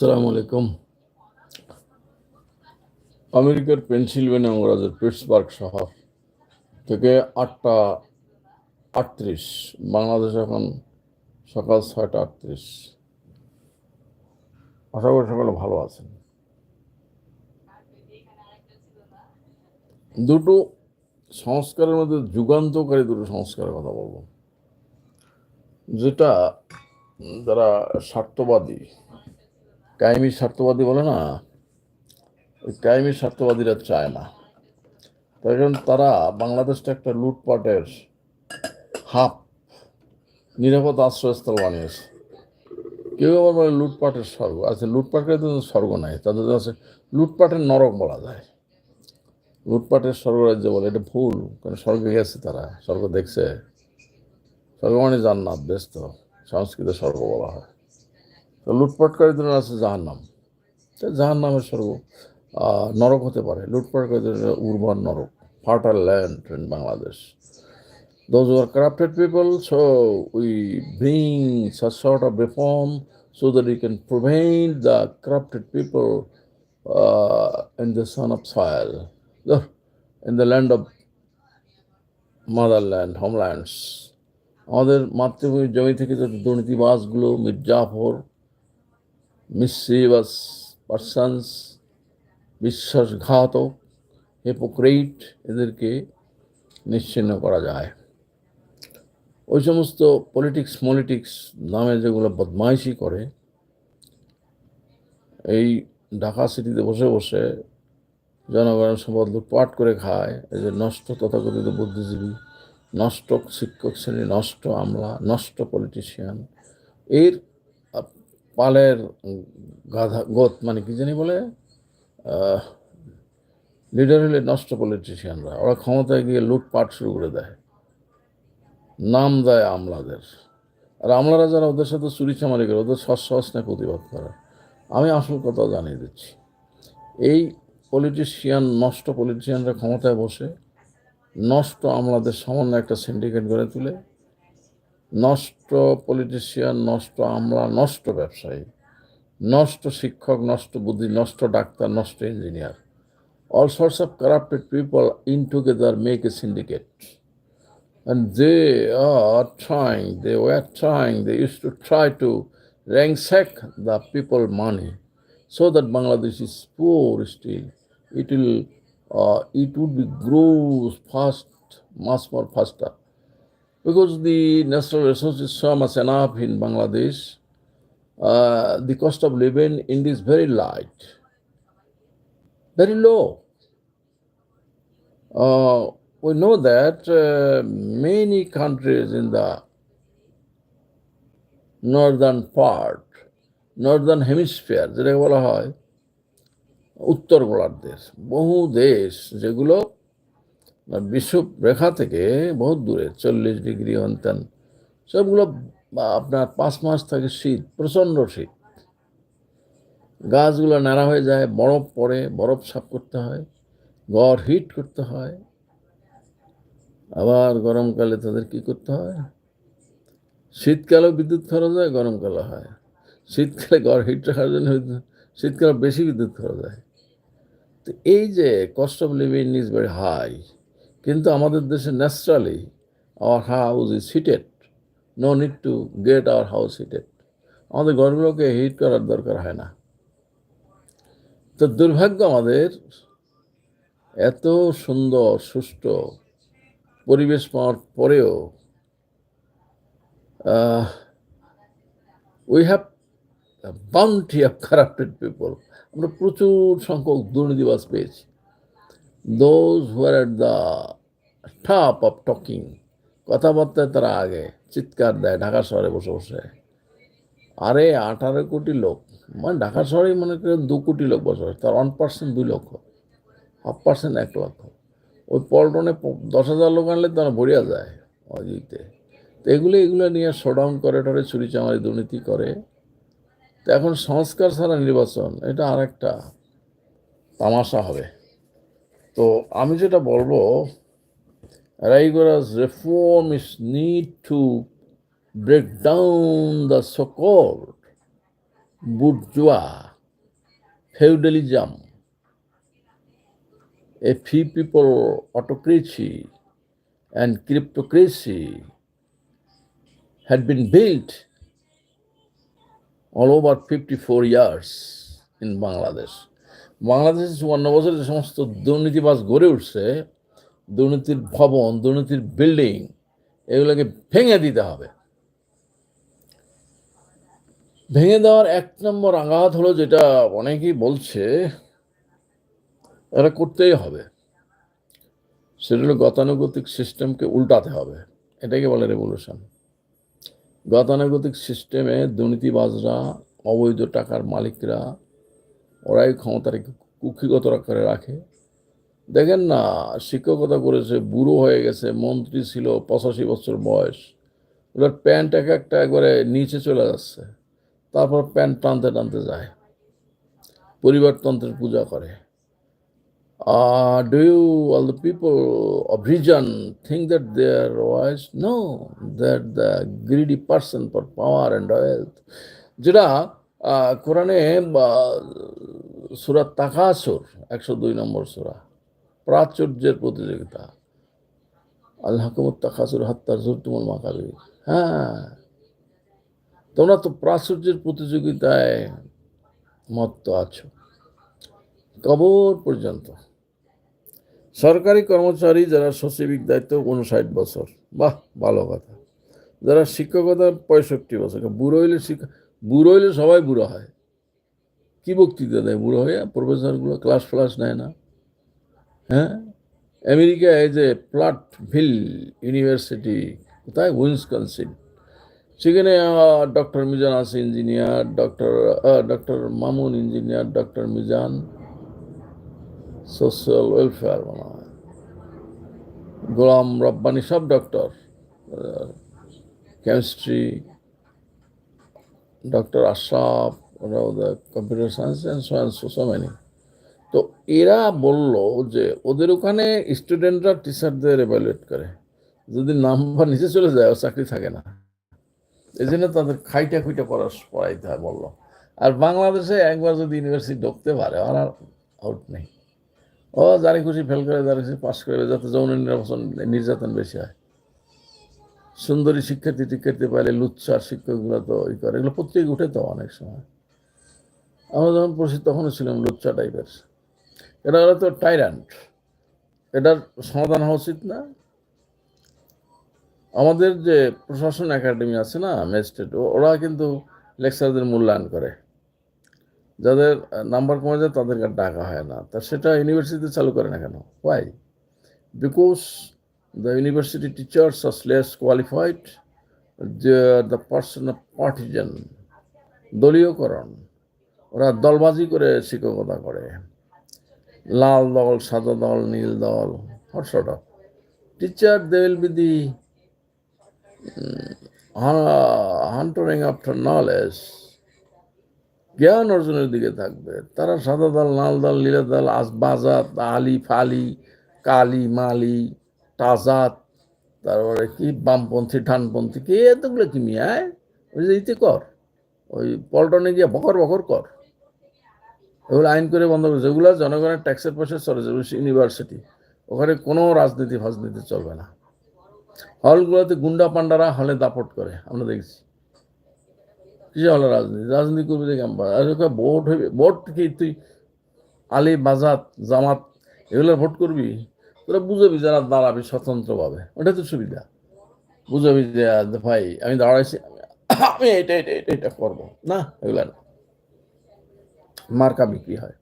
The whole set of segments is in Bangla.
আসসালামু আলাইকুম। আমেরিকার পেনসিলভেনিয়া অঙ্গরাজ্যের পিটসবার্গ শহর থেকে আটটা আটত্রিশ, বাংলাদেশ এখন সকাল ছয়টা আটত্রিশ। আশা করি সকলে ভালো আছেন। দুটো সংস্কারের মধ্যে যুগান্তকারী দুটো সংস্কারের কথা বলব। যেটা যারা স্বার্থবাদী কায়েমি স্বার্থবাদী বলে না। ওই কায়েমি স্বার্থবাদীরা চায় না। তার কারণ তারা বাংলাদেশটা একটা লুটপাটের হাফ নিরাপদ আশ্রয়স্থল বানিয়েছে। কেউ আবার বলে লুটপাটের স্বর্গ। আচ্ছা লুটপাটের তো স্বর্গ নাই। তাদের আছে লুটপাটের নরক বলা যায়। লুটপাটের স্বর্গরাজ্য বলে, এটা ভুল। কারণ স্বর্গে গেছে তারা, স্বর্গ দেখছে। স্বর্গ মানে জান্নাত, ব্যস্ত। সংস্কৃত স্বর্গ বলা হয়। তো লুটপাটকারীদের আছে জাহান্নাম তো জাহান্নামের স্বর্গ আহ, নরক হতে পারে লুটপাটকারীদের উর্বর নরক fertile land in Bangladesh those who are corrupted people so we bring such sort of reform so that we can prevent the corrupted people uh, in the son of soil the- in the land of motherland homelands আমাদের মাতৃভূমির জমি থেকে যত দুর্নীতিবাজগুলো মির্জাফর মিসিবাস পার্সনস বিশ্বাসঘাতক হেপোক্রেট এদেরকে নিশ্চিহ্ন করা যায়। ওই সমস্ত পলিটিক্স মলিটিক্স নামে যেগুলো বদমাইশি করে, এই ঢাকা সিটিতে বসে বসে জনগণের সম্পদ লুটপাট করে খায়, এই যে নষ্ট তথাকথিত বুদ্ধিজীবী, নষ্ট শিক্ষক শ্রেণি, নষ্ট আমলা, নষ্ট পলিটিশিয়ান এর পালের গাধা, গোত মানে কি জানি বলে লিডার হলে নষ্ট পলিটিশিয়ানরা ওরা ক্ষমতায় গিয়ে লুটপাট শুরু করে দেয়। নাম দেয় আমলাদের। আর আমলারা যারা ওদের সাথে চুরি চামারি করে, ওদের সস্নে প্রতিবাদ করে। আমি আসল কথা জানিয়ে দিচ্ছি। এই পলিটিশিয়ান নষ্ট পলিটিশিয়ানরা ক্ষমতায় বসে নষ্ট আমলাদের সামান্য একটা সিন্ডিকেট গড়ে তুলে নষ্ট পলিটিশিয়ান নষ্ট আমলা নষ্ট ব্যবসায়ী নষ্ট শিক্ষক নষ্ট বুদ্ধি নষ্ট ডাক্তার নষ্ট engineer all sorts of corrupted people in together make a syndicate. And they are trying, they were trying, they used to try to ransack the people money so that Bangladesh is poor still. It will, uh, it would be grows fast, much more faster. Because the natural resources is so much enough in Bangladesh, uh, the cost of living in is very light, very low. Uh, we know that uh, many countries in the northern part, northern hemisphere, যেটাকে বলা হয় উত্তর গোলার্ধের বহু দেশ যেগুলো বিশ্ব রেখা থেকে বহুত দূরে, চল্লিশ ডিগ্রি অন্তান। সবগুলো আপনার পাঁচ মাস থাকে শীত, প্রচণ্ড শীত। গাছগুলো নাড়া হয়ে যায়, বরফ পড়ে, বরফ সাফ করতে হয় গড় হিট করতে হয়। আবার গরমকালে তাদের কি করতে হয়? শীতকালেও বিদ্যুৎ খরচ হয়, গরমকালে হয়। শীতকালে গড় হিট রাখার জন্য শীতকালে বেশি বিদ্যুৎ খরচ হয়। তো এই যে cost of living is very high কিন্তু আমাদের দেশে naturally our house is heated no need to get our house heated আমাদের ঘরগুলোকে হিট করার দরকার হয় না। তো দুর্ভাগ্য আমাদের এত সুন্দর, সুষ্ঠু পরিবেশ পাওয়ার পরেও we have bounty of corrupted people আমরা প্রচুর সংখ্যক দুর্নীতিবাজ পেয়েছি। Those who are at the top of talking কথাবার্তায় তারা আগে, চিৎকার দেয়, ঢাকা শহরে বসে বসে। আরে, আঠারো কোটি লোক। মানে ঢাকা শহরে মনে করেন দু কোটি লোক বসবাস তার ওয়ান পার্সেন্ট দুই লক্ষ। হাফ পার্সেন্ট এক লক্ষ। ওই পল্টনে দশ হাজার লোক আনলে তারা ভরিয়া যায় অজিতে। তো এগুলো এগুলো নিয়ে শোডাউন করে, টরে চুরি চামারি দুর্নীতি করে। তো এখন সংস্কার ছাড়া নির্বাচন, এটা আর একটা তামাশা হবে। তো আমি যেটা বলবো rigorous reform is need to break down the so-called bourgeois feudalism, a few people autocracy and kleptocracy had been built all over 54 years in Bangladesh. বাংলাদেশে চুয়ান্ন বছরে যে সমস্ত দুর্নীতিবাজ গড়ে উঠছে দুর্নীতির ভবন দুর্নীতির বিল্ডিং এগুলোকে ভেঙে দিতে হবে। ভেঙে দেওয়ার এক নম্বর আঘাত হলো যেটা অনেকেই বলছে এটা করতেই হবে। সেটা হলো গতানুগতিক সিস্টেমকে উল্টাতে হবে। এটাকে বলে রেভলিউশন গতানুগতিক সিস্টেমে দুর্নীতিবাজরা অবৈধ টাকার মালিকরা ওরাই ক্ষমতাটাকে কুক্ষিগত করে রাখে দেখেন না শিক্ষকতা করেছে বুড়ো হয়ে গেছে মন্ত্রী ছিল পঁচাশি বছর বয়স ওদের প্যান্ট এক একটা একবারে নিচে চলে যাচ্ছে তারপর প্যান্ট টানতে টানতে যায় পরিবারতন্ত্রের পূজা করে you, all the people of region, think that they are wise? No, they're the greedy person for power and wealth. যেটা কোরআনে সুরা তাকাসুর, একশো দুই নম্বর সুরা। প্রাচুর্যের প্রতিযোগিতা। আল্লাহ হাকুমত তাকাসুর হত্যার জোর তুমুল মাকাবি হ্যাঁ। তোমরা তো প্রাচুর্যের প্রতিযোগিতায় মত্ত আছো। কবর পর্যন্ত। সরকারি কর্মচারী যারা সচিবিক দায়িত্ব উনষাট বছর। বাহ, ভালো কথা। যারা শিক্ষকতা পঁয়ষট্টি বছর। বুড়ো হইলে শিক্ষক বুড়ো হইলে সবাই বুড়ো হয়। কি বক্তৃতা দেয় বুড়ো হয়ে প্রফেসরগুলো ক্লাস ফ্লাস নেয় না। হ্যাঁ? আমেরিকায় যে প্লাটভিল ইউনিভার্সিটি, কোথায়? উইন্সকনসিন। সেখানে ডক্টর মিজান আছে engineer, doctor doctor Mamun engineer, doctor Mizan, social welfare মনে হয়। গোলাম রব্বানি সব doctor. Chemistry doctor Ashraf computer science and science so many তো এরা বলল যে ওদের ওখানে স্টুডেন্টরা টিচারদের এভালুয়েট করে। যদি নাম্বার নিচে চলে যায়, ও চাকরি থাকে না। এই জন্য তাদের খাইটা খুইটা পড়া, পড়াইতে হয় বলল। আর বাংলাদেশে একবার যদি ইউনিভার্সিটি ঢুকতে পারে আর আউট নেই। ও যারে খুশি ফেল করে যারে খুশি পাস করে, যাতে যৌন নির্বাচন, নির্যাতন বেশি হয়। সুন্দরী শিক্ষার্থী টিক্ষার্থী পাইলে লুচ্ছার শিক্ষকগুলো তো ই করে। এগুলো পত্রিকা উঠে তো অনেক সময়। আমরা যখন পড়ছি তখনও ছিলাম লুচ্চা টাইপের এটা হলো তো টাইরান্ট এটার সমাধান হওয়া উচিত না। আমাদের যে প্রশাসন একাডেমি আছে না ম্যাজিস্ট্রেট ওরা কিন্তু লেকচারদের মূল্যায়ন করে। যাদের নাম্বার কমে যায় তাদেরকে ডাকা হয় না। তা সেটা ইউনিভার্সিটিতে চালু করে না কেন? Why because the university teachers are less qualified the person of partisan দলীয়করণ ওরা দলবাজি করে শিক্ষকতা করে। লাল দল, সাদা দল, নীল দল hot teacher they will be the hankering after knowledge জ্ঞান অর্জনের দিকে থাকবে। তারা সাদা দল, লাল দল, নীলা দল, আজ বাজাত, আলি, ফালি, কালি, মালি তাজাত তারপরে কি, বামপন্থী ডানপন্থী কে এতগুলো কি মিয়ায় ওই যে ইতে কর, ওই পল্টনে গিয়ে বকর বকর কর। এগুলো আইন করে বন্ধ করেছে এগুলো জনগণের ট্যাক্সের পয়সা চলে যাবে ইউনিভার্সিটি ওখানে কোনো রাজনীতি ফাজনীতি চলবে না। হলগুলোতে গুন্ডা পান্ডারা হলে দাপট করে, আমরা দেখছি। কিসে হলো রাজনীতি? রাজনীতি করবে দেখে আর ভোট হইবে, ভোট কি তুই আলী বাজাত জামাত, এগুলো ভোট করবি? তোরা বুঝবি যারা দাঁড়াবি স্বতন্ত্রভাবে। ওটা তো সুবিধা। বুঝবি যে ভাই, আমি দাঁড়াইছি, আমি এটা এটা এটা এটা করব। না, এগুলো না। মার্কা বিক্রি হয়।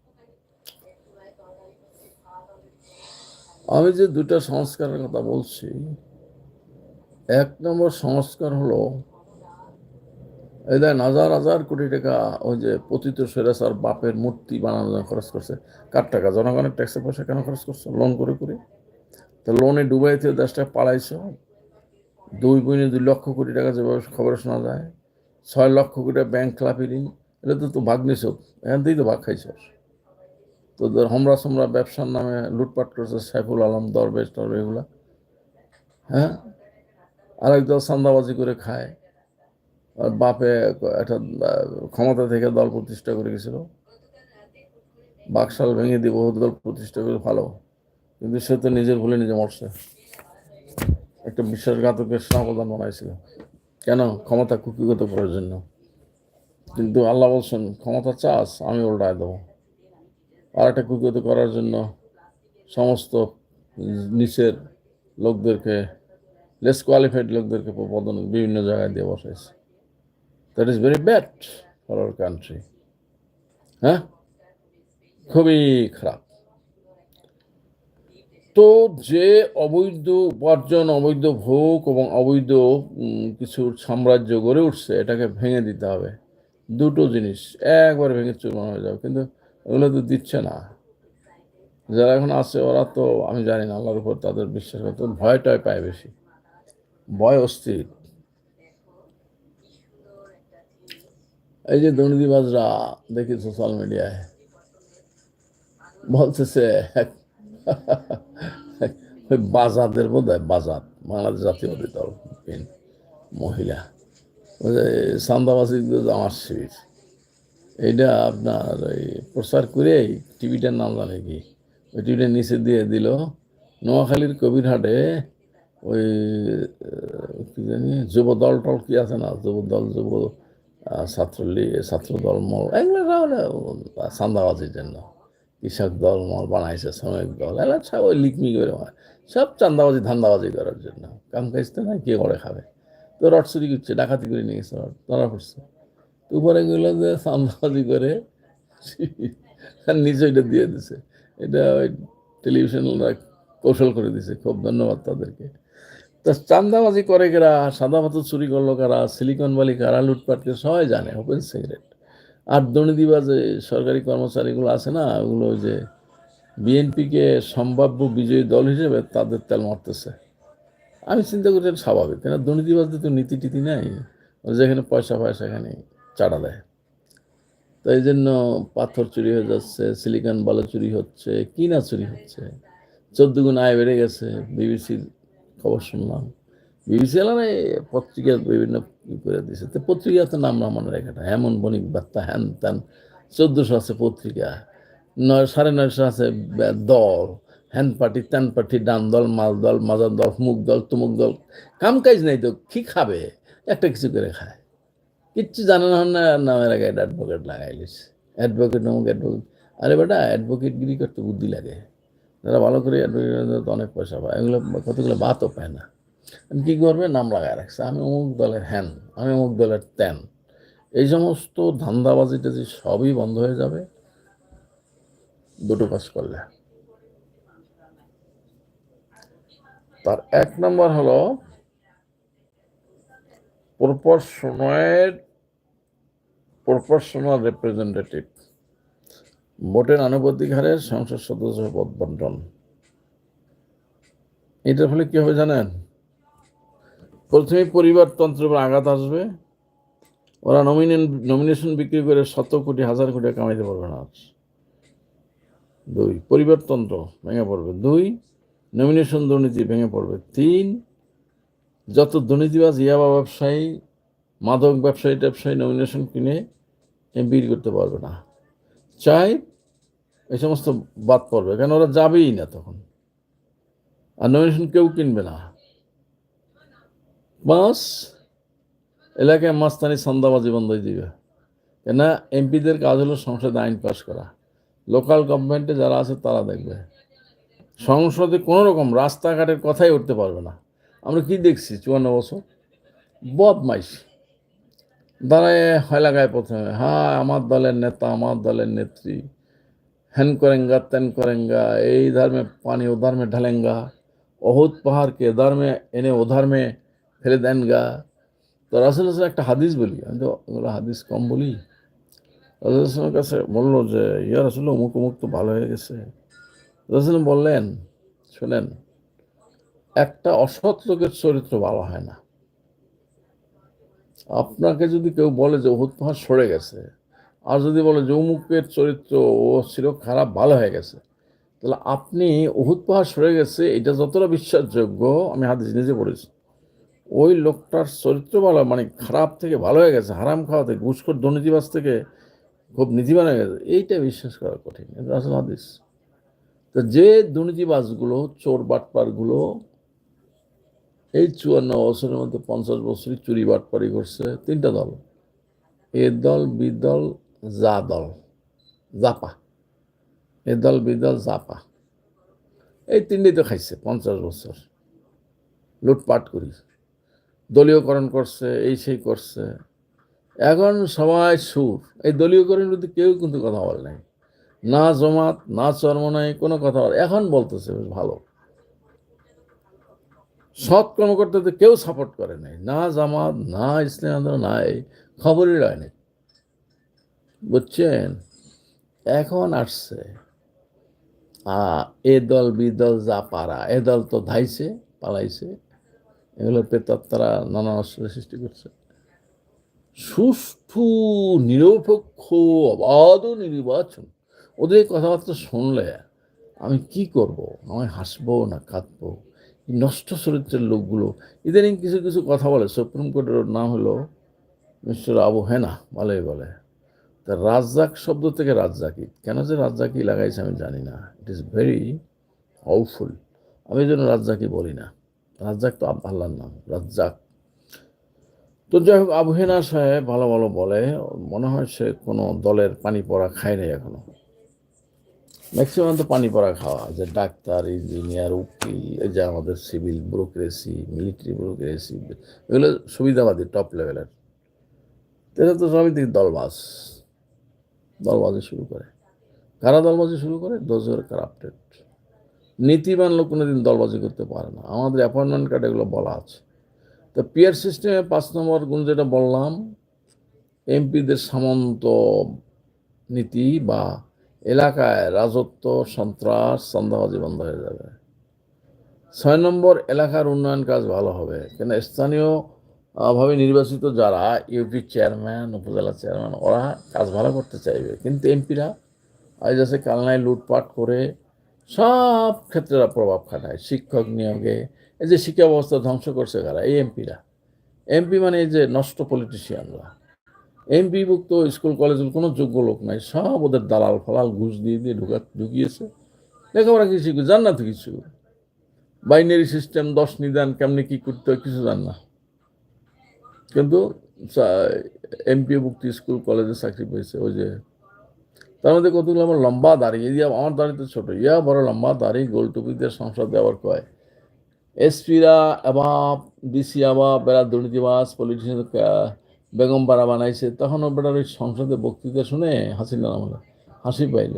আমি যে দুটা সংস্কারের কথা বলছি, এক নম্বর সংস্কার হলো, এই দেন হাজার হাজার কোটি টাকা ওই যে পতিত সেরাসার বাপের মূর্তি বানানো খরচ করছে। কার টাকা? জনগণের ট্যাক্সের পয়সা কেন খরচ করছে? লোন করে করে। তো লোনে ডুবাইতে দেশটা পালাইছ দুই বইনে দুই লক্ষ কোটি টাকা যেভাবে খবর শোনা যায়, ছয় লক্ষ কোটি ব্যাংক খেলাপি ঋণ এটা তো তো ভাগ নিছ এখান থেকেই তো ভাগ খাইছ। তোদের হমরা সমরা ব্যবসার নামে লুটপাট করছে সাইফুল আলম, দরবেশ টরবে এগুলা। হ্যাঁ? আরেক দল সান্দাবাজি করে খায়। আর বাপে একটা ক্ষমতা থেকে দল প্রতিষ্ঠা করে গেছিল। বাকশাল ভেঙে বহুত দল প্রতিষ্ঠা করে, ভালো। কিন্তু সে তো নিজের ভুলে নিজে মরছে। একটা বিশ্বাসঘাতকের সেনাপ্রধান বানাইছিল। কেন? ক্ষমতা কুকিগত করার জন্য। কিন্তু আল্লাহ বলছেন, ক্ষমতা চাস, আমি উল্টায় দেবো। আর একটা কুকিগত করার জন্য সমস্ত নিচের লোকদেরকে লেস কোয়ালিফাইড লোকদেরকে পদন বিভিন্ন জায়গায় দিয়ে বসাইছে। That is very bad for our country হ্যাঁ? খুবই খারাপ। তো যে অবৈধ উপার্জন, অবৈধ ভোগ এবং অবৈধ কিছু সাম্রাজ্য গড়ে উঠছে, এটাকে ভেঙে দিতে হবে। দুটো জিনিস, একবার ভেঙে চূর্ণ হয়ে যাবে, কিন্তু ওগুলো তো দিচ্ছে না। যারা এখন আছে, ওরা তো, আমি জানি না, আল্লাহর উপর তাদের বিশ্বাস করতে ভয় টয় পায় বেশি। ভয় অস্থির। এই যে দুর্নীতিবাজরা, দেখি সোশ্যাল মিডিয়ায় বলতেছে ওই বাজাদের বোধ হয় বাজাদ বাংলাদেশ জাতীয়বাদী দল মহিলা। ওই যে সান্দাবাসী আমার শিবির। এইটা আপনার ওই প্রচার করে টিভিটার নাম জানে কি? ওই টিভিটার নিচে দিয়ে দিল। নোয়াখালীর কবিরহাটে ওই কি জানি যুব দল টল কি আছে না? যুব দল যুব আহ, ছাত্রলীগ ছাত্র দল মল এগুলো সান্দাবাজির জন্য। কৃষক দল, মল বানাইছে, শ্রমিক দল এগুলো সব ওই লিকমি করে সব চান্দাবাজি ধান্দাবাজি করার জন্য। কাম কাজ তো না কে করে খাবে? তো রড চুরি করছে, ডাকাতি করে নিয়ে গেছে রড, ধরা পড়ছে। তো উপরে গেলো যে চান্দাবাজি করে নিচে এটা দিয়ে দিছে। এটা ওই টেলিভিশনরা কৌশল করে দিছে, খুব ধন্যবাদ তাদেরকে। তা চান্দাবাজি করে কারা সাদা চুরি করল কারা সিলিকন ভ্যালি কারা লুটপাটকে সবাই জানে ওপেন সিগারেট আর দুর্নীতিবাজে সরকারি কর্মচারীগুলো আছে না, ওগুলো যে বিএনপিকে সম্ভাব্য বিজয়ী দল হিসেবে তাদের তেল মারতেছে। আমি চিন্তা করি এটা স্বাভাবিক, কেন দুর্নীতিবাজদের তো নীতি টিতি নেই যেখানে পয়সা পায় সেখানে চাটা দেয়। তো এই জন্য পাথর চুরি হয়ে যাচ্ছে, সিলিকন বালু চুরি হচ্ছে কি না চুরি হচ্ছে। চোদ্দ গুণ আয় বেড়ে গেছে, বিবিসির খবর শুনলাম। এলাকায় পত্রিকা বিভিন্ন ই করে দিয়েছে তো পত্রিকাতে নাম না মনে রেখাটা এমন বণিক বার্তা হ্যান ত্যান চোদ্দোশো আছে পত্রিকা, নয়, সাড়ে নয়শো আছে দল হ্যান পার্টি ত্যান পার্টি, ডান দল, মাল দল, মাজার দল, মুখ দল, তুমুক দল কাম কাজ নাই তো, কি খাবে? একটা কিছু করে খায়। কিচ্ছু জানে না না, নামের আগে অ্যাডভোকেট লাগাই লিছে। অ্যাডভোকেট অমুক অ্যাডভোকেট আরে বেটা অ্যাডভোকেট গিরি করতে বুদ্ধি লাগে। যারা ভালো করে অ্যাডভোকেট অনেক পয়সা পায়। এগুলো কতগুলো বাতও পায় না। কী করবে? নাম লাগায় রাখছে। আমি অমুক দলের হ্যান, আমি অমুক দলের ত্যান। এই সমস্ত ধান্দাবাজিটা যে সবই বন্ধ হয়ে যাবে, দুটো পাস করলে। তার এক নম্বর হলো প্রপোর্শনের প্রপোর্শনাল রিপ্রেজেন্টেটিভ ভোটের আনুপাতিক হারে সংসদ সদস্য পদ বন্টন। এটার ফলে কি হবে জানেন? প্রথমে পরিবারতন্ত্রের উপর আঘাত আসবে। ওরা নমিনেশন নমিনেশন বিক্রি করে শত কোটি, হাজার কোটি কামাইতে পারবে না আর। দুই, পরিবারতন্ত্র ভেঙে পড়বে। দুই নমিনেশন দুর্নীতি ভেঙে পড়বে। তিন, যত দুর্নীতিবাজ ইয়াবা ব্যবসায়ী, মাদক ব্যবসায়ী ট্যাবসায়ী নমিনেশন কিনে এমপি করতে পারবে না। চাই এই সমস্ত বাদ পড়বে। কেন? ওরা যাবেই না তখন। আর নমিনেশন কেউ কিনবে না। বাস, এলাকায় মাস্তানি সন্দাবাজি বন্ধ দিবে কেন এমপিদের কাজ হলো সংসদে আইন পাশ করা। লোকাল গভর্নমেন্টে যারা আছে তারা দেখবে। সংসদে কোনো রকম রাস্তাঘাটের কথাই উঠতে পারবে না। আমরা কি দেখছি চুয়ান্ন বছর? বদমাইশ। দাঁড়ায় হয় লাগায় প্রথমে হ্যাঁ আমার দলের নেতা, আমার দলের নেত্রী। হ্যান করেঙ্গা, তেন করেঙ্গা, এই ধর্মে পানি, ও ধর্মে ঢালেঙ্গা। অহুত পাহাড়কে ধর্মে, এনে ও ধর্মে ফেলে দেন গা। তো রাসুল হাসান একটা হাদিস বলি। আমি তো ওগুলো হাদিস কম বলি। রাসুল হাসানের কাছে বলল যে, ইয়া রাসুল অমুক অমুক তো ভালো হয়ে গেছে। রাসুল বললেন, শোনেন, একটা অসৎ লোকের চরিত্র ভালো হয় না। আপনাকে যদি কেউ বলে যে অহুত পাহাড় সরে গেছে, আর যদি বলে যে, অমুকের চরিত্র ও ছিল খারাপ ভালো হয়ে গেছে, তাহলে আপনি অহুত পাহাড় সরে গেছে, এটা যতটা বিশ্বাসযোগ্য, আমি হাদিস নিজে পড়েছি। ওই লোকটার চরিত্র ভালো মানে খারাপ থেকে ভালো হয়ে গেছে, হারাম খাওয়া থেকে ঘুষখোর দুর্নীতিবাজ থেকে খুব নীতিবান হয়ে গেছে, এইটা বিশ্বাস করা কঠিন। হাদিস। তো যে দুর্নীতিবাজগুলো, চোর বাটপারগুলো, এই চুয়ান্ন বছরের মধ্যে পঞ্চাশ বছরই চুরি বাটপারি করছে, তিনটা দল। এ দল, বি দল, জা দল, জাপা। এ দল, বি দল, জাপা। এই তিনটেই তো খাইছে, পঞ্চাশ বছর। লুটপাট করি দলীয়করণ করছে, এই সেই করছে। এখন সবাই সুর, এই দলীয়করণের বিরুদ্ধে কেউ কিন্তু কথা বলে নাই। না জমাত, না চরমনাই, কোনো কথা বলে এখন বলতেছে বেশ ভালো। সৎ কর্মকর্তাদের কেউ সাপোর্ট করে নাই। না জামাত, না ইসলাম আন্দোলন নাই খবরই রয় নাই। বুঝছেন? এখন আসছে। এ দল, বি দল যা পারা, এ দল তো ধাইছে, পালাইছে। এগুলো তারা নানা অস্ত্রের সৃষ্টি করছে। সুষ্ঠু, নিরপেক্ষ, অবাধ নির্বাচন। ওদের কথাবার্তা শুনলে আমি কি করব? আমি হাসবো না কাঁদবো? নষ্ট চরিত্রের লোকগুলো। ইদানিং কিছু কিছু কথা বলে। সুপ্রিম কোর্টের নাম হলো মিস্টার আবু হেনা, ভালোই বলে। তা রাজ্জাক শব্দ থেকে রাজ্জাকি। কেন যে রাজ্জাকি লাগাইছে আমি জানি না। ইট ইজ ভেরি হাউফুল আমি জন্য রাজ্জাকি বলি না। রাজ্জাক তো আল্লাহর নাম, রাজ্জাক। তো যাই হোক আবহেনা সাহেব ভালো ভালো বলে, মনে হয় সে কোনো দলের পানি পড়া খায় নাই এখনও। ম্যাক্সিমাম তো পানি পড়া খাওয়া, যে ডাক্তার ইঞ্জিনিয়ার উকিল, এই যে আমাদের সিভিল ব্যুরোক্রেসি মিলিটারি ব্যুরোক্রেসি এগুলো সুবিধাবাদী টপ লেভেলের এটা তো সবই দিকে দলবাজ। দলবাজি শুরু করে। কারা দলবাজি শুরু করে? দোজ আর কারাপ্টেড নীতিবান লোক কোনোদিন দলবাজি করতে পারে না। আমাদের অ্যাপয়েন্টমেন্ট কার্ড এগুলো বলা আছে। তো পিয়ার সিস্টেমে পাঁচ নম্বর গুণ যেটা বললাম, এমপিদের সামন্ত নীতি বা এলাকায় রাজত্ব, সন্ত্রাস চান্দাবাজি বন্ধ হয়ে যাবে। ছয় নম্বর, এলাকার উন্নয়ন কাজ ভালো হবে। কেন? স্থানীয় ভাবে নির্বাচিত যারা ইউপি চেয়ারম্যান উপজেলা চেয়ারম্যান ওরা কাজ ভালো করতে চাইবে। কিন্তু এমপিরা, আজ আছে কালনায় লুটপাট করে সব ক্ষেত্রে প্রভাব খাটায়। শিক্ষক নিয়োগে, এই যে শিক্ষা ব্যবস্থা ধ্বংস করছে কারা? এই এমপিরা। এমপি মানে এই যে নষ্ট পলিটিশিয়ানরা এমপিভুক্ত স্কুল, কলেজের কোনো যোগ্য লোক নাই। সব ওদের দালাল ফালাল ঘুষ দিয়ে দিয়ে ঢুকা ঢুকিয়েছে। লেখাপড়া কিছু জান না তো কিছু। বাইনারি সিস্টেম, দশ নিদান, কেমনি কী করতে হয় কিছু জান না। কিন্তু এমপিভুক্ত স্কুল, কলেজে চাকরি পেয়েছে। ওই যে তার মধ্যে কতগুলো আমার লম্বা দাড়ি, এই আমার দাড়ি তো ছোটো, ইয়া বড় লম্বা দাড়ি গোল টুপিদের সংসদে আবার কয়। এসপিরা এবার ডিসি আবার বেড়া দুর্নীতিবাস পলিটিশিয়ান বেগম পাড়া বানাইছে, তখন বেটার ওই সংসদে বক্তৃতা শুনে হাসিনা আমলে হাসি পাইল।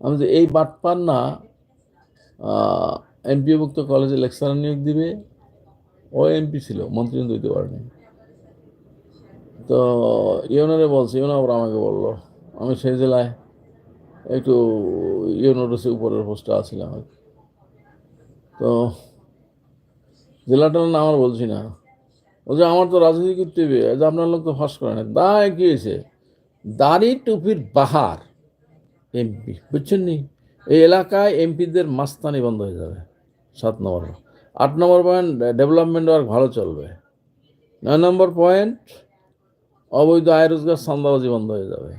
আমি যে এই বাটপার না এমপিভুক্ত কলেজে লেকচারার নিয়োগ দিবে, ও এমপি ছিল, মন্ত্রী দিতে পারেনি। তো ইউনারে বলছে ইউনা আবার আমাকে বলল। আমি সেই জেলায় একটু ইউনোটিসে উপরের পোস্টে আছিলাম আর। তো জেলাটার নাম আমার বলছি না। বলছে আমার তো রাজনীতি করতে হবে যে আপনার লোক তো ফাঁস করে না দায় কি হয়েছে? দাড়ি টুপির বাহার। এমপি, বুঝছেন নি? এই এলাকায় এমপিদের মাস্তানি বন্ধ হয়ে যাবে। সাত নম্বর আট নম্বর পয়েন্ট ডেভেলপমেন্ট ওয়ার্ক ভালো চলবে। নয় নম্বর পয়েন্ট অবৈধ আয় রোজগার সান্দাবাজি বন্ধ হয়ে যাবে।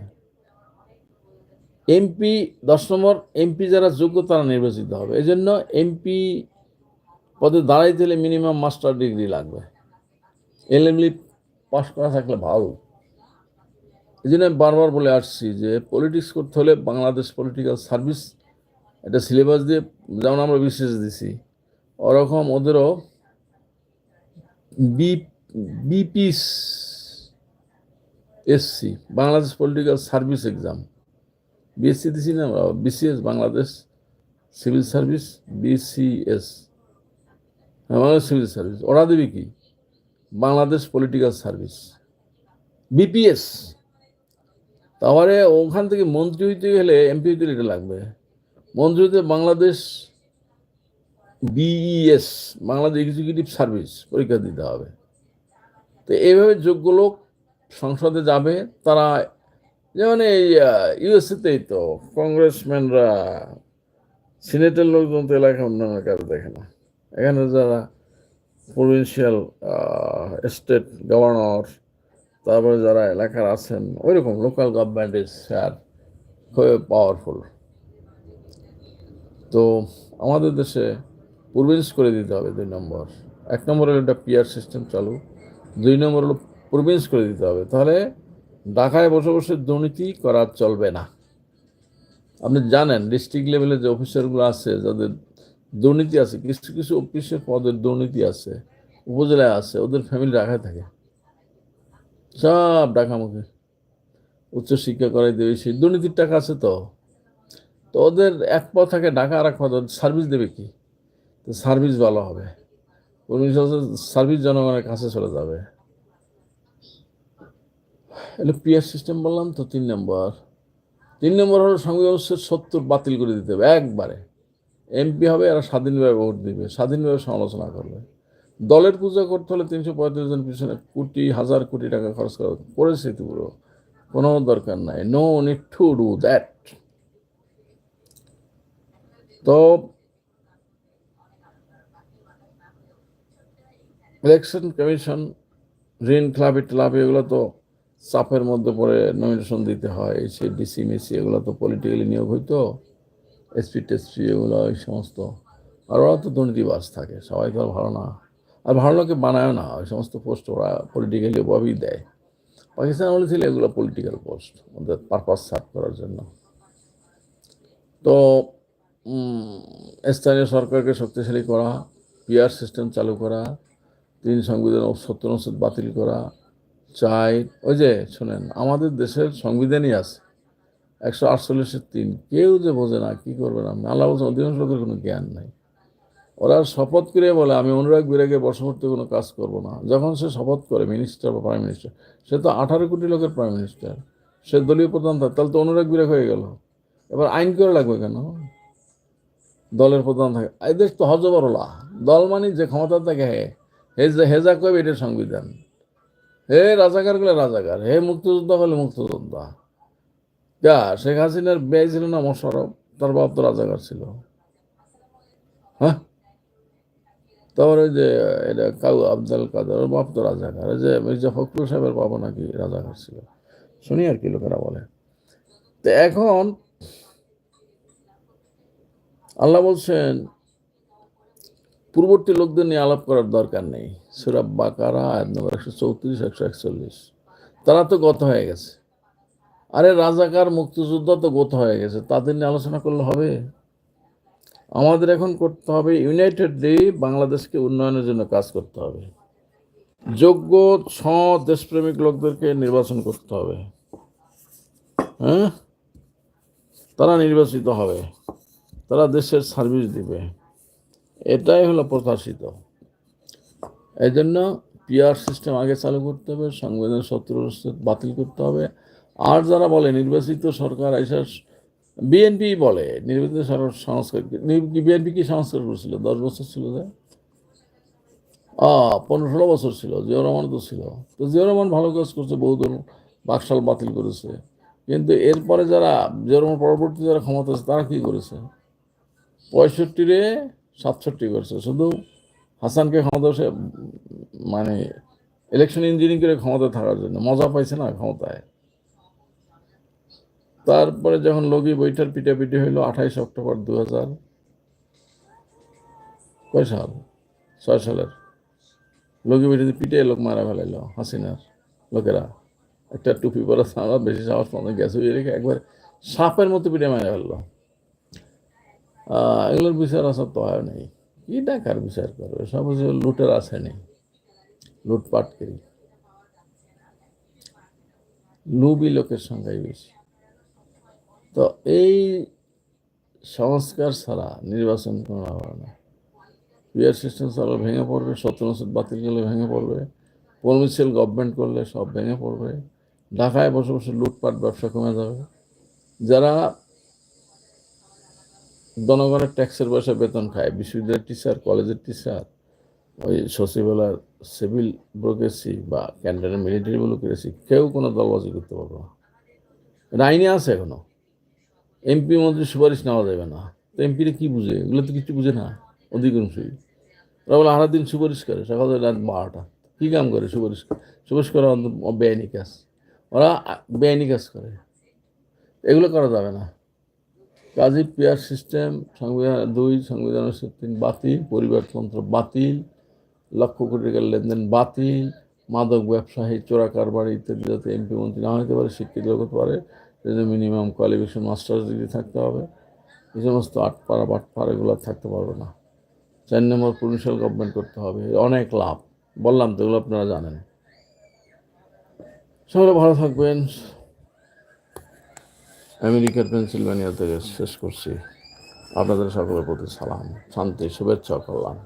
এমপি দশ নম্বর, এমপি যারা যোগ্য তারা নির্বাচিত হবে। এই জন্য এমপি পদে দাঁড়াইতে হলে মিনিমাম মাস্টার ডিগ্রি লাগবে। এলএমলি পাশ করা থাকলে ভালো। এই জন্য আমি বারবার বলে আসছি যে পলিটিক্স করতে হলে বাংলাদেশ পলিটিক্যাল সার্ভিস একটা সিলেবাস দিয়ে যেমন আমরা বিশেষ দিছি, ওরকম ওদেরও B BPSC Bangladesh political service exam BSC দিছি না BCS Bangladesh civil service BCS হ্যাঁ বাংলাদেশ সিভিল সার্ভিস। ওরা দেবে কি? Bangladesh political service. বিপিএস তারপরে ওখান থেকে মন্ত্রী হইতে গেলে এমপি হইতে এটা লাগবে। মন্ত্রী হইতে Bangladesh BES Bangladesh executive service পরীক্ষা দিতে হবে। তো এইভাবে যোগ্য লোক সংসদে যাবে, তারা যেমন এই ইউএসএতেই তো কংগ্রেসম্যানরা সিনেটের লোকজন তো এলাকা উন্নয়নের কাজ দেখে না। এখানে যারা প্রভিন্সিয়াল স্টেট গভর্নর তারপরে যারা এলাকার আছেন ওই রকম লোকাল গভর্নমেন্ট ইজ শেয়ার খুবই পাওয়ারফুল তো আমাদের দেশে প্রভিন্স করে দিতে হবে দুই নম্বর। এক নম্বর হলো একটা পিয়ার সিস্টেম চালু, দুই নম্বর হলো প্রভিন্স করে দিতে হবে। তাহলে ঢাকায় বসে বসে দুর্নীতি করা চলবে না। আপনি জানেন ডিস্ট্রিক্ট লেভেলে যে অফিসারগুলো আছে, যাদের দুর্নীতি আছে, কিছু কিছু অফিসের পদের দুর্নীতি আছে, উপজেলায় আছে, ওদের ফ্যামিলি ঢাকায় থাকে। সব ঢাকামুখী উচ্চশিক্ষা করাই দেবে, সেই দুর্নীতির টাকা আছে তো। তো ওদের এক পথ থাকে ঢাকা আর এক পথ সার্ভিস দেবে কি? তো সার্ভিস ভালো হবে। সার্ভিস জনগণের কাছে চলে যাবে। এটা পিয়ার সিস্টেম বললাম তো তিন নম্বর। তিন নম্বর হলো সংবিধানের সত্তর বাতিল করে দিতে হবে একবারে। এমপি হবে, এরা স্বাধীনভাবে ভোট দিবে, স্বাধীনভাবে সমালোচনা করবে। দলের পূজা করতে হলে তিনশো পঁয়ত্রিশ জন পিছনে কোটি, হাজার কোটি টাকা খরচ করা করেছে পুরো। কোনো দরকার নাই। No need to do that তো ইলেকশন কমিশন ঋণ ক্লাবে ক্লাবে এগুলো তো চাপের মধ্যে পড়ে নমিনেশন দিতে হয় সেই ডিসি মিসি এগুলো তো পলিটিক্যালি নিয়োগ হইতো এসপি টেসপি এগুলো, এই সমস্ত। আর ওরা তো দুর্নীতিবাস থাকে, সবাই তো আর ভালো না। আর ভালো লোকে বানায় না, ওই সমস্ত পোস্ট ওরা পলিটিক্যালি ওভাবেই দেয়। পাকিস্তান আমলে ছিল এগুলো পলিটিক্যাল পোস্ট ওদের পারপাস সার্ভ করার জন্য। তো স্থানীয় সরকারকে শক্তিশালী করা পিআর সিস্টেম চালু করা তিন সংবিধান অনুচ্ছেদ বাতিল করা চাই, ওই যে শোনেন, আমাদের দেশের সংবিধানই আছে। একশো আটচল্লিশের তিন, কেউ যে বোঝে না, কী করবে না, আল্লাহ বলছেন অধিকাংশ লোকের কোনো জ্ঞান নাই। ওরা শপথ করে বলে, আমি অনুরাগ বিরাগের বশবর্তী কোনো কাজ করব না। যখন সে শপথ করে মিনিস্টার বা প্রাইম মিনিস্টার সে তো আঠারো কোটি লোকের প্রাইম মিনিস্টার সে দলীয় প্রধান থাকে তাহলে তো অনুরাগ বিরাগ হয়ে গেল। এবার আইন করে লাগবে কেন? দলের প্রধান থাকে, এই দেশ তো হজবরলা দল মানে যে ক্ষমতা থাকে, হে হেজা হেজা কবে এটা সংবিধান। হে রাজাকারগুলো রাজাকার, হে মুক্তিযোদ্ধা হলে মুক্তিযোদ্ধা। যা, শেখ হাসিনার ব্যয় ছিল না মোশারফ, তার বাপ তো রাজাকার ছিল। হ্যাঁ? তারপরে যে, এটা কাউ আফজাল কাদের বাপ তো রাজাকার। যে মির্জা ফখরুল সাহেবের বাবা নাকি রাজাকার ছিল। শুনি আর কি লোকেরা বলে। তো এখন আল্লাহ বলছেন পূর্ববর্তী লোকদের নিয়ে আলাপ করার দরকার নেই। সুরাব বাকারা, আয়াত নম্বর একশো চৌত্রিশ, একশো একচল্লিশ। তারা তো গত হয়ে গেছে। আরে রাজাকার, মুক্তিযোদ্ধা তো গত হয়ে গেছে। তাদের নিয়ে আলোচনা করলে হবে? আমাদের এখন করতে হবে ইউনাইটেডলি বাংলাদেশকে উন্নয়নের জন্য কাজ করতে হবে। যোগ্য ছ দেশপ্রেমিক লোকদেরকে নির্বাচন করতে হবে। হ্যাঁ? তারা নির্বাচিত হবে। তারা দেশের সার্ভিস দিবে। এটাই হলো প্রত্যাশিত এই জন্য পিআর সিস্টেম আগে চালু করতে হবে, সংবিধান সত্তর বাতিল করতে হবে। আর যারা বলে নির্বাচিত সরকার এসে বিএনপি বলে নির্বাচিত সরকার সংস্কার বিএনপি কি সংস্কার করেছিল? দশ বছর ছিল যে? পনেরো ষোলো বছর ছিল জিয়া রহমান তো ছিল। তো জিয়া রহমান ভালো কাজ করছে বহুদল বাকশাল বাতিল করেছে। কিন্তু এরপরে যারা জিয়া রহমান পরবর্তী যারা ক্ষমতা আছে, তারা কী করেছে? পঁয়ষট্টিরে সাতষট্টি করছে। শুধু হাসানকে ক্ষমতা সে মানে ইলেকশন ইঞ্জিনিয়ারিং করে ক্ষমতা থাকার জন্য। মজা পাইছে না ক্ষমতায়। তারপরে যখন লগি বৈঠার পিটাপিটি হইল আঠাইশ অক্টোবর দু হাজার কয় সাল? ছয় সালের। লগি বৈঠাতে পিটে লোক মারা ফেলাইল হাসিনার লোকেরা। একটা টুপি পরা বেশি সাহস মতো গ্যাস হয়ে রেখে একবার সাপের মতো পিটে মারা ফেলল। এগুলোর বিচার আসার তো হয় নেই। কি ডাকার বিচার করবে? সব লুটের আছে নেই লুটপাটকারী লুবি লোকের সংখ্যাই বেশি। তো এই সংস্কার ছাড়া নির্বাচন কোনো হবে না। পিয়ার সিস্টেম ছাড়া ভেঙে পড়বে সত্যনসদ বাতিল করলে ভেঙে পড়বে পরমিশিয়াল গভর্নমেন্ট করলে সব ভেঙে পড়বে। ঢাকায় বসে বসে লুটপাট ব্যবসা কমে যাবে। যারা জনগণের ট্যাক্সের পয়সা বেতন খায়। বিশ্ববিদ্যালয়ের টিচার কলেজের টিচার ওই সচিবালয়ের সিভিল ব্রোকেসি বা ক্যান্টারের মিলিটারি ব্রোকেসি কেউ কোনো দলবাজি করতে পারবে না। আইনে আছে এখনও এমপি মন্ত্রী সুপারিশ নেওয়া যাবে না। তো এমপিরা কী বুঝে? এগুলো তো কিছু বুঝে না। অধিকাংশই ওরা বলে আড়া দিন সুপারিশ করে। সকাল রাত বারোটা। কী কাম করে সুপারিশ সুপারিশ করা বেআইনি কাজ ওরা বেআইনি কাজ করে। এগুলো করা যাবে না। কাজী পিয়ার সিস্টেম, সংবিধান দুই সংবিধান অনুচ্ছেদ তিন বাতিল, পরিবারতন্ত্র বাতিল, লক্ষ কোটি টাকার লেনদেন বাতিল, মাদক ব্যবসায়ী, চোরা কারবারি ইত্যাদি যাতে এমপি মন্ত্রী না হতে পারে, শিক্ষিত হতে পারে সেজন্য মিনিমাম কোয়ালিফিকেশন মাস্টার্স ডিগ্রি থাকতে হবে। এই সমস্ত আটপাড়া, বাটপাড়া এগুলো থাকতে পারবে না। চার নম্বর প্রভিন্সিয়াল গভর্নমেন্ট করতে হবে, অনেক লাভ। বললাম তো, এগুলো আপনারা জানেন। সবাই ভালো থাকবেন। আমেরিকার পেনসিলভানিয়াতে শেষ করছি। আপনাদের সকলের প্রতি সালাম শান্তি শুভেচ্ছা কল্যাণ।